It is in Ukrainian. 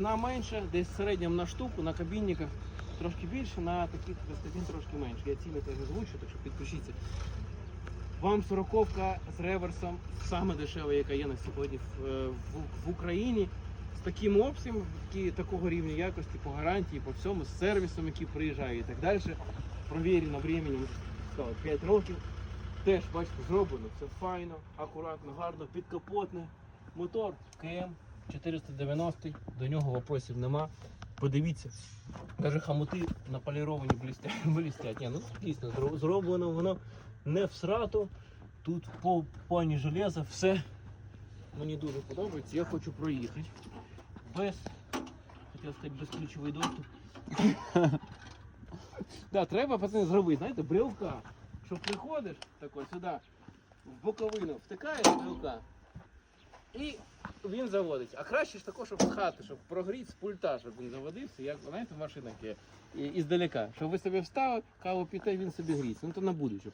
На менше, десь в середньому на штуку, на кабінниках трошки більше, на таких він трошки менше. Я ціни теж озвучу, так що підпишіться. Вам сороковка з реверсом, саме дешева, яка є на сьогодні в, е, в, в Україні. З таким обсягом, такого рівня якості, по гарантії, по всьому, з сервісом, який приїжджає і так далі. Провірено временем, сказав, 5 років. Теж, бачите, зроблено, все файно, акуратно, гарно, підкапотне. Мотор КМ 490, до нього вопросів нема. Подивіться, навіть хамути наполіровані блістять. Ні, ну дійсно зроблено воно не в срату. Тут по пані железа все мені дуже подобається. Я хочу проїхати. Без, хотів сказати, безключовий доступ. да, треба пацани зробити, знаєте, брелка. Що приходиш тако сюди, в боковину втикаєш брелка, і він заводиться. А краще ж тако, щоб з хати, щоб прогріти з пульта, щоб він заводився, як знаєте, в машинах є. І, іздалека. Щоб ви собі встали, каву піте, він собі гріється. Ну то на будущее.